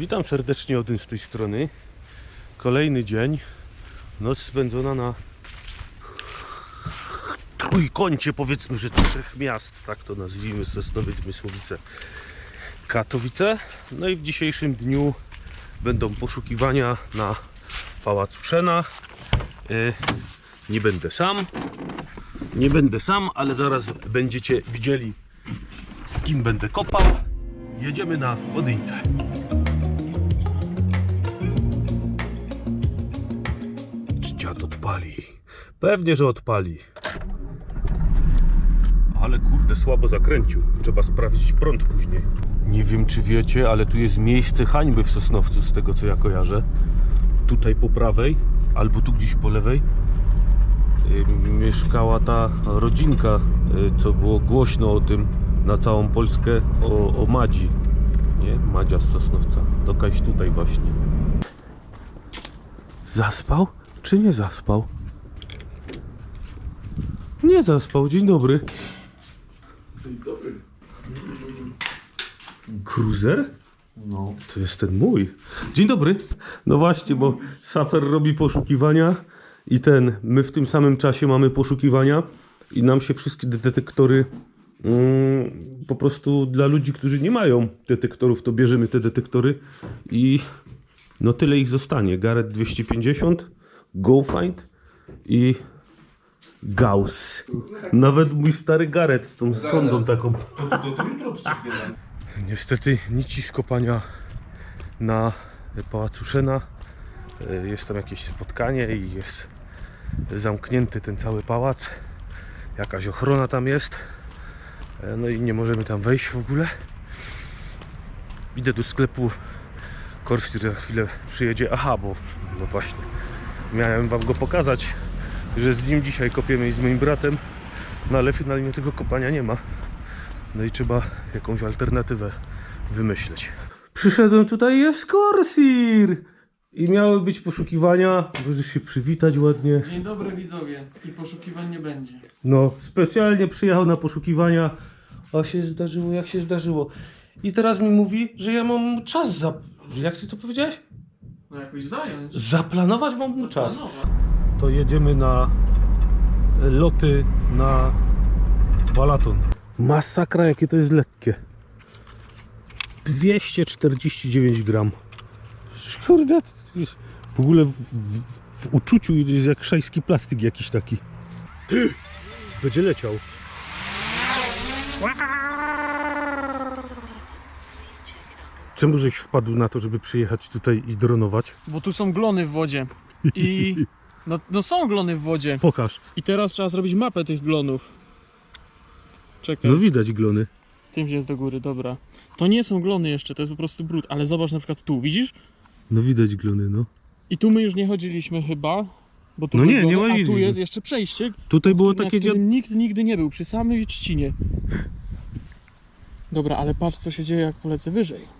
Witam serdecznie Odyn z tej strony. Kolejny dzień. Noc spędzona na trójkącie powiedzmy, że trzech miast, tak to nazwijmy, Sosnowiec, Mysłowice, Katowice. No i w dzisiejszym dniu będą poszukiwania na Pałacu Szena. Y, Nie będę sam. Nie będę sam, ale zaraz będziecie widzieli z kim będę kopał. Jedziemy na Odyńce. Odpali? Pewnie, że odpali. Ale kurde, słabo zakręcił. Trzeba sprawdzić prąd później. Nie wiem, czy wiecie, ale tu jest miejsce hańby w Sosnowcu, z tego co ja kojarzę. Tutaj po prawej, albo tu gdzieś po lewej, y, mieszkała ta rodzinka, y, co było głośno o tym na całą Polskę, o, o Madzi. Nie? Madzia z Sosnowca. To kaś tutaj właśnie. Zaspał? Czy nie zaspał? Nie zaspał. Dzień dobry. Dzień dobry. Cruiser? No. To jest ten mój. Dzień dobry. No właśnie, bo Saper robi poszukiwania i ten, my w tym samym czasie mamy poszukiwania i nam się wszystkie detektory mm, po prostu dla ludzi, którzy nie mają detektorów, to bierzemy te detektory i no tyle ich zostanie. Gareth 250, GoFind i Gauss. Nawet mój stary Gareth z tą sondą taką. Niestety nic ci z kopania na Pałacu Szena. E, Jest tam jakieś spotkanie i jest zamknięty ten cały pałac. Jakaś ochrona tam jest. E, No i nie możemy tam wejść w ogóle. Idę do sklepu. Korsir za chwilę przyjedzie. Aha, bo no właśnie. Miałem wam go pokazać, że z nim dzisiaj kopiemy i z moim bratem. No ale finalnie tego kopania nie ma. No i trzeba jakąś alternatywę wymyśleć. Przyszedłem tutaj, jest Korsir! I miały być poszukiwania, możesz się przywitać ładnie. Dzień dobry widzowie i poszukiwań nie będzie. No, specjalnie przyjechał na poszukiwania, a się zdarzyło jak się zdarzyło. I teraz mi mówi, że ja mam czas za... Jak ty to powiedziałeś? No jakoś zająć. Zaplanować mam czas. To jedziemy na loty na Balaton. Masakra, jakie to jest lekkie. 249 gram. Kurde, w ogóle w, w, w uczuciu jest jak szajski plastik jakiś taki. Będzie leciał. Czemu żeś wpadł na to, żeby przyjechać tutaj i dronować? Bo tu są glony w wodzie. I. No, no są glony w wodzie. Pokaż. I teraz trzeba zrobić mapę tych glonów. Czekaj. No widać glony. Tym się jest do góry, dobra. To nie są glony jeszcze, to jest po prostu brud, ale zobacz na przykład tu, widzisz? No widać glony, no. I tu my już nie chodziliśmy chyba. Bo tu No były nie, nie glony, A tu łaziliśmy. jest jeszcze przejście, Tutaj było na takie którym nikt nigdy nie był, przy samej trzcinie. Dobra, ale patrz co się dzieje jak polecę wyżej.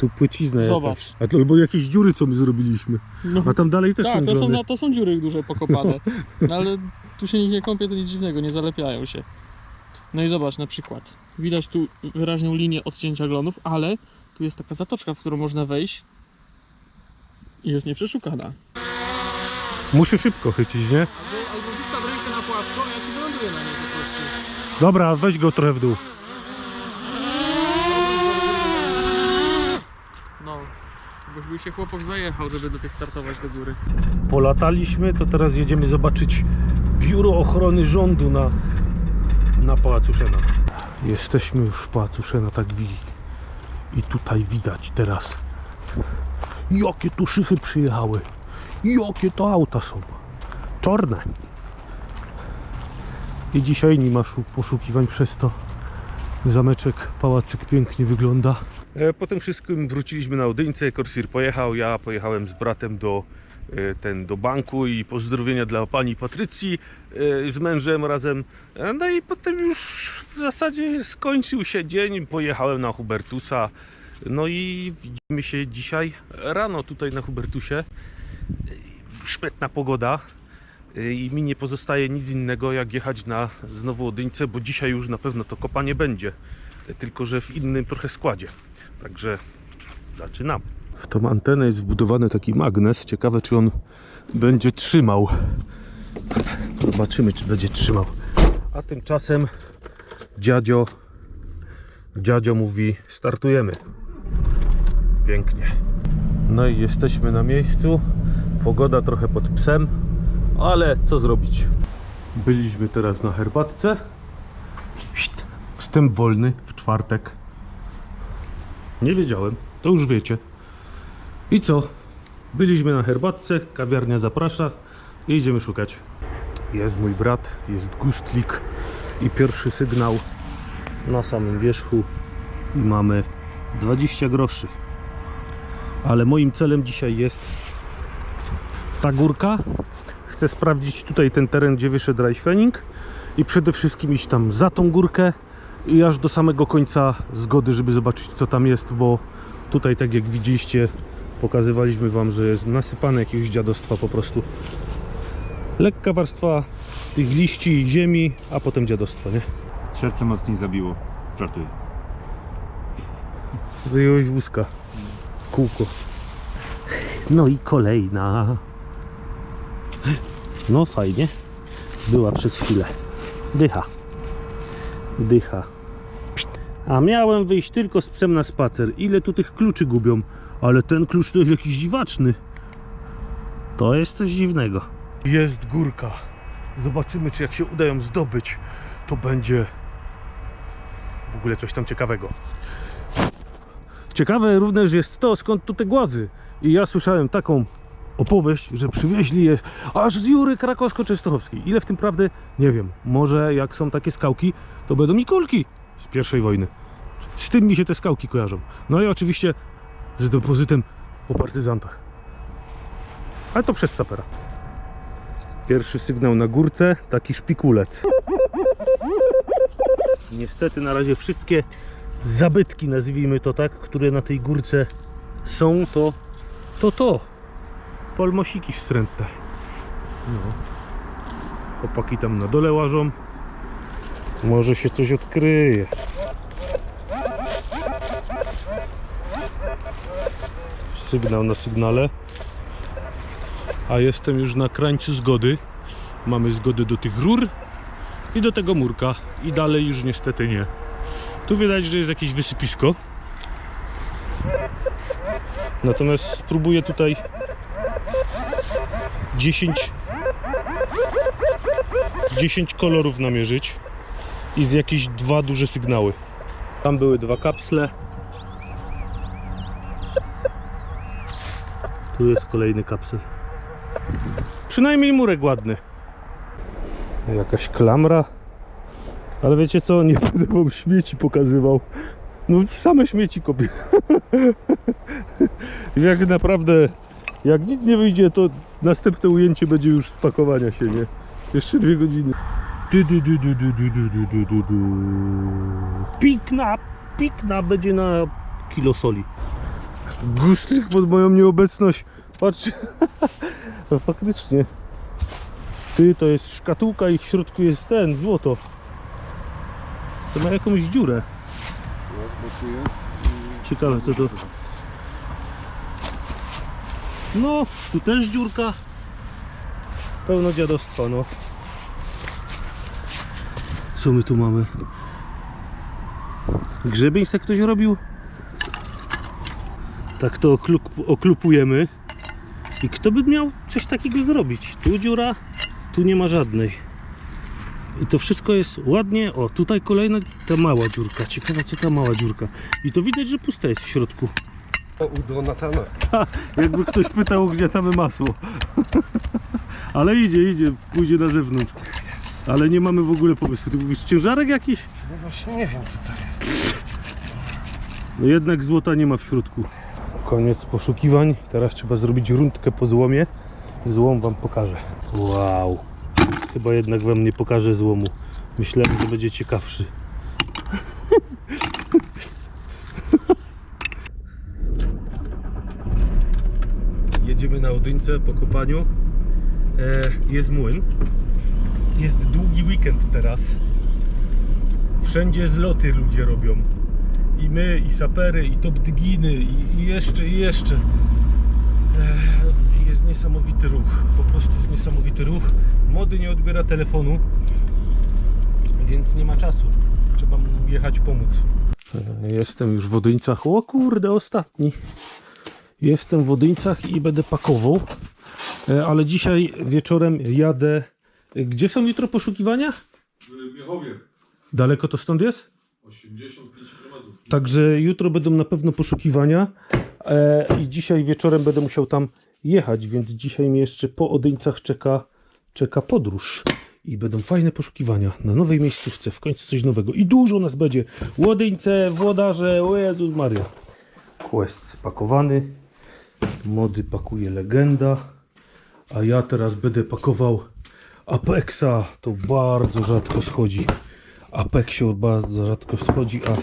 Tu płycizna Zobacz. jakaś. Albo jakieś dziury, co my zrobiliśmy. No. A tam dalej też Tak, są to są, no, to są dziury duże pokopane. No, ale tu się nikt nie kąpie, to nic dziwnego, nie zalepiają się. No i zobacz na przykład. Widać tu wyraźną linię odcięcia glonów, ale tu jest taka zatoczka, w którą można wejść i jest nieprzeszukana. Muszę szybko chycić, nie? Albo, albo wystaw rękę na płasko, a ja ci wyląduję na niej po prostu. Dobra, weź go trochę w dół. No, bośmy się chłopak zajechał, żeby tutaj startować do góry. Polataliśmy, to teraz jedziemy zobaczyć Biuro Ochrony Rządu na, na Pałacu Szena. Jesteśmy już w Pałacu Szena, tak wi. I tutaj widać teraz, jakie tu szychy przyjechały. Jakie to auta są. Czarne. I dzisiaj nie ma szu- poszukiwań przez to. Zameczek, pałacyk pięknie wygląda. E, Po tym wszystkim wróciliśmy na Odyńce. Korsir pojechał, ja pojechałem z bratem do, e, ten, do banku i pozdrowienia dla pani Patrycji e, z mężem razem. No i potem już w zasadzie skończył się dzień. Pojechałem na Hubertusa. No i widzimy się dzisiaj rano tutaj na Hubertusie. Szpetna pogoda. E, I mi nie pozostaje nic innego jak jechać na znowu Odyńce, bo dzisiaj już na pewno to kopanie będzie. tylko że w innym trochę składzie. Także zaczynam. W tą antenę jest wbudowany taki magnes. Ciekawe, czy on będzie trzymał. Zobaczymy, czy będzie trzymał. A tymczasem dziadzio, dziadzio mówi, startujemy. Pięknie. No i jesteśmy na miejscu. Pogoda trochę pod psem, ale co zrobić? Byliśmy teraz na herbatce. Wstęp wolny w czwartek. Nie wiedziałem, to już wiecie. I co? Byliśmy na herbatce, kawiarnia zaprasza i idziemy szukać. Jest mój brat, jest gustlik i pierwszy sygnał na samym wierzchu i mamy 20 groszy. Ale moim celem dzisiaj jest ta górka. Chcę sprawdzić tutaj ten teren, gdzie wyszedł Reichwening i przede wszystkim iść tam za tą górkę i aż do samego końca zgody, żeby zobaczyć co tam jest, bo tutaj tak jak widzieliście pokazywaliśmy wam, że jest nasypane jakiegoś dziadostwa po prostu. Lekka warstwa tych liści i ziemi, a potem dziadostwo, nie? Serce mocniej zabiło. Żartuję. Wyjąłeś wózka. Kółko. No i kolejna. No fajnie. Była przez chwilę. Dycha. Dycha. A miałem wyjść tylko z psem na spacer. Ile tu tych kluczy gubią? Ale ten klucz to jest jakiś dziwaczny. To jest coś dziwnego. Jest górka. Zobaczymy, czy jak się uda ją zdobyć, to będzie w ogóle coś tam ciekawego. Ciekawe również jest to, skąd tu te głazy. I ja słyszałem taką opowieść, że przywieźli je aż z Jury Krakowsko-Częstochowskiej. Ile w tym prawdy? Nie wiem. Może jak są takie skałki, to będą i kulki z pierwszej wojny. Z tym mi się te skałki kojarzą. No i oczywiście z depozytem po partyzantach. Ale to przez sapera. Pierwszy sygnał na górce, taki szpikulec. Niestety na razie wszystkie zabytki, nazwijmy to tak, które na tej górce są, to to. to. Polmosiki wstrętne. No. Chłopaki tam na dole łażą. Może się coś odkryje. Sygnał na sygnale. A jestem już na krańcu zgody. Mamy zgody do tych rur i do tego murka. I dalej już niestety nie. Tu widać, że jest jakieś wysypisko. Natomiast spróbuję tutaj 10 10 kolorów namierzyć i z jakieś dwa duże sygnały. Tam były dwa kapsle. Tu jest kolejny kapsel. Przynajmniej murek ładny. Jakaś klamra. Ale wiecie co, nie będę wam śmieci pokazywał. No same śmieci kopię. jak naprawdę, jak nic nie wyjdzie, to następne ujęcie będzie już z pakowania się, nie? Jeszcze dwie godziny. Pikna, pikna będzie na kilo soli. Guslik pod moją nieobecność. Patrz. No faktycznie. Ty, to jest szkatułka i w środku jest ten, złoto. To ma jakąś dziurę. Ciekawe co to... No, tu też dziurka. Pełno dziadostwa, no. Co my tu mamy? Grzebień se ktoś robił? Tak to oklup, oklupujemy. I kto by miał coś takiego zrobić? Tu dziura, tu nie ma żadnej. I to wszystko jest ładnie. O, tutaj kolejna ta mała dziurka. Ciekawa co ta mała dziurka. I to widać, że pusta jest w środku. U Donatana. Jakby ktoś pytał, gdzie tam masło. Ale idzie, idzie, pójdzie na zewnątrz. Ale nie mamy w ogóle pomysłu. Ty mówisz, ciężarek jakiś? No właśnie nie wiem co to jest. No jednak złota nie ma w środku. Koniec poszukiwań. Teraz trzeba zrobić rundkę po złomie. Złom wam pokażę. Wow. Chyba jednak wam nie pokażę złomu. Myślałem, że będzie ciekawszy. Na Odyńce po kopaniu. E, jest młyn. Jest długi weekend teraz. Wszędzie zloty ludzie robią. i my, i sapery, i top dyginy, i, jeszcze, i jeszcze. Eee, Jest niesamowity ruch, po prostu jest niesamowity ruch. Młody nie odbiera telefonu, więc nie ma czasu. Trzeba mu jechać pomóc. Eee, Jestem już w Wodyńcach. O kurde, ostatni. Jestem w Wodyńcach i będę pakował. E, Ale dzisiaj wieczorem jadę. Gdzie są jutro poszukiwania? W Miechowie Daleko to stąd jest? 85 km. Także jutro będą na pewno poszukiwania e, i dzisiaj wieczorem będę musiał tam jechać, więc dzisiaj mnie jeszcze po Odyńcach czeka, czeka podróż. I będą fajne poszukiwania na nowej miejscówce, w końcu coś nowego. I dużo nas będzie. Łodyńce, włodarze, o Jezus Maria. Quest spakowany. Mody pakuje legenda. A ja teraz będę pakował Apexa. To bardzo rzadko schodzi. Apexior bardzo rzadko schodzi, a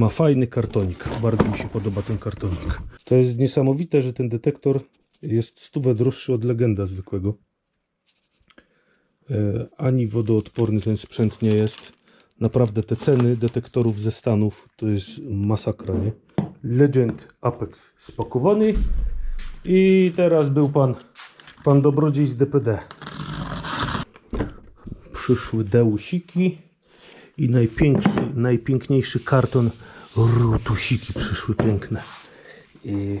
ma fajny kartonik. Bardzo mi się podoba ten kartonik. To jest niesamowite, że ten detektor jest stówę droższy od legenda zwykłego. E, ani wodoodporny ten sprzęt nie jest. Naprawdę te ceny detektorów ze Stanów to jest masakra, nie? Legend Apex spakowany i teraz był pan pan dobrodziej z DPD. Przyszły deusiki i najpiękniejszy karton rutusiki przyszły piękne. I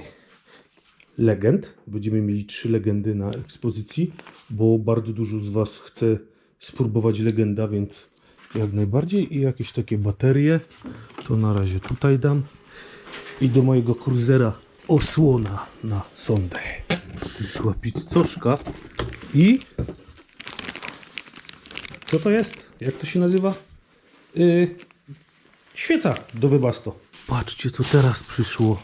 legend. Będziemy mieli trzy legendy na ekspozycji, bo bardzo dużo z Was chce spróbować legenda, więc jak najbardziej. I jakieś takie baterie, to na razie tutaj dam. I do mojego kruzera osłona na sondę. Przyszła pizzoszka i co to jest? Jak to się nazywa? Yy, świeca do wybasto. Patrzcie, co teraz przyszło.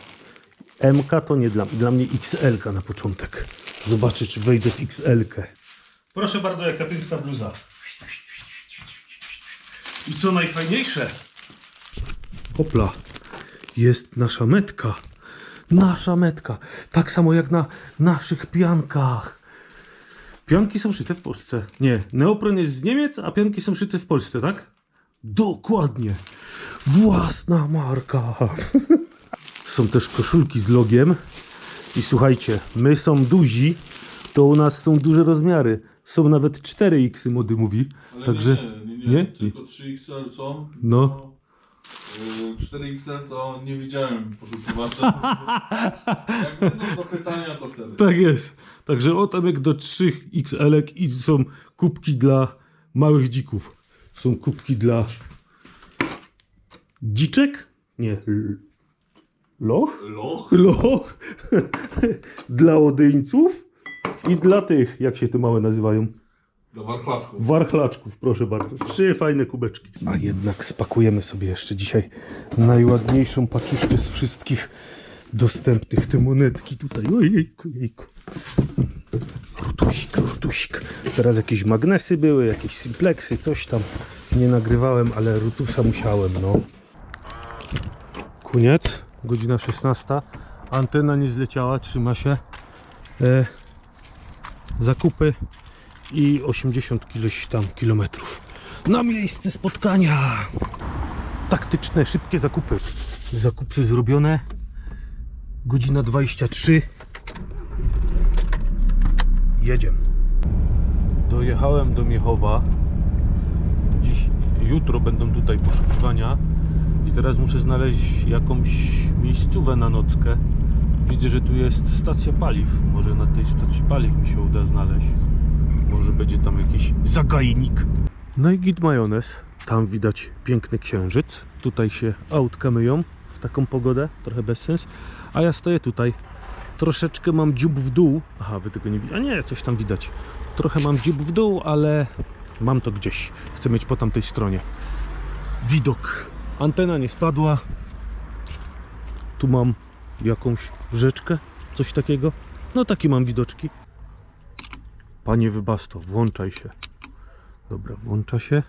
MK to nie dla, dla mnie XL na początek. Zobaczę, czy wejdę w XL. -kę. Proszę bardzo, jaka piękna bluza. I co najfajniejsze? Hopla, jest nasza metka. Nasza metka. Tak samo jak na naszych piankach. Pianki są szyte w Polsce. Nie, neopren jest z Niemiec, a pianki są szyte w Polsce, tak? Dokładnie. Własna marka. są też koszulki z logiem. I słuchajcie, my są duzi, to u nas są duże rozmiary. Są nawet 4X mody mówi. Ale Także nie, nie, nie, nie? Tylko 3XL są. No. Y, 4XL to nie widziałem poszukiwacza. Jak będą zapytania, to wtedy. Tak jest. Także o tam jak do 3 XL i są kubki dla małych dzików. Są kubki dla dziczek? Nie. l- Loch? Loch? Loch? dla odyńców i dla tych, jak się te małe nazywają? Do warchlaczków. Warchlaczków, proszę bardzo. Trzy fajne kubeczki. A jednak spakujemy sobie jeszcze dzisiaj najładniejszą paczuszkę z wszystkich dostępnych. Te monetki tutaj. Ojejku, jejku. Rutusik, rutusik. Teraz jakieś magnesy były, jakieś simpleksy, coś tam. Nie nagrywałem, ale rutusa musiałem, no. Koniec. Godzina 16. Antena nie zleciała, trzyma się. E, zakupy i 80 kiloś tam kilometrów. Na miejsce spotkania! Taktyczne, szybkie zakupy. Zakupy zrobione. Godzina 23. Jedziemy. Dojechałem do Miechowa. Dziś, jutro będą tutaj poszukiwania. I teraz muszę znaleźć jakąś miejscówę na nockę. Widzę, że tu jest stacja paliw. Może na tej stacji paliw mi się uda znaleźć. Może będzie tam jakiś zagajnik. No i git majonez. Tam widać piękny księżyc. Tutaj się autka myją w taką pogodę. Trochę bez sens. A ja stoję tutaj. Troszeczkę mam dziób w dół. Aha, wy tego nie widzicie. A nie, coś tam widać. Trochę mam dziób w dół, ale mam to gdzieś. Chcę mieć po tamtej stronie. Widok. Antena nie spadła. Tu mam jakąś rzeczkę. Coś takiego. No takie mam widoczki. Panie Wybasto, włączaj się. Dobra, włącza się.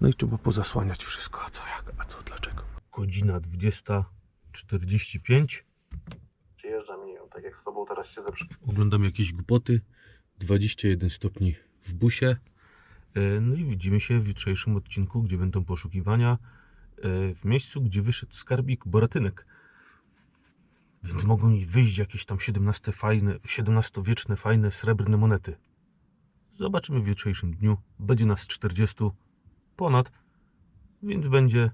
No i trzeba pozasłaniać wszystko. A co jak? A co dlaczego? Godzina 20.45. Przyjeżdżam, wiem, tak jak z tobą teraz siedzę. przy- Oglądam jakieś głupoty. 21 stopni w busie. E, No i widzimy się w jutrzejszym odcinku, gdzie będą poszukiwania. w miejscu, gdzie wyszedł skarbik Boratynek. Więc mogą mi wyjść jakieś tam 17 fajne, XVII-wieczne fajne srebrne monety. Zobaczymy w jutrzejszym dniu. Będzie nas 40 ponad, więc będzie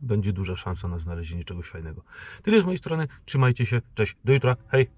będzie duża szansa na znalezienie czegoś fajnego. Tyle z mojej strony. Trzymajcie się. Cześć. Do jutra. Hej.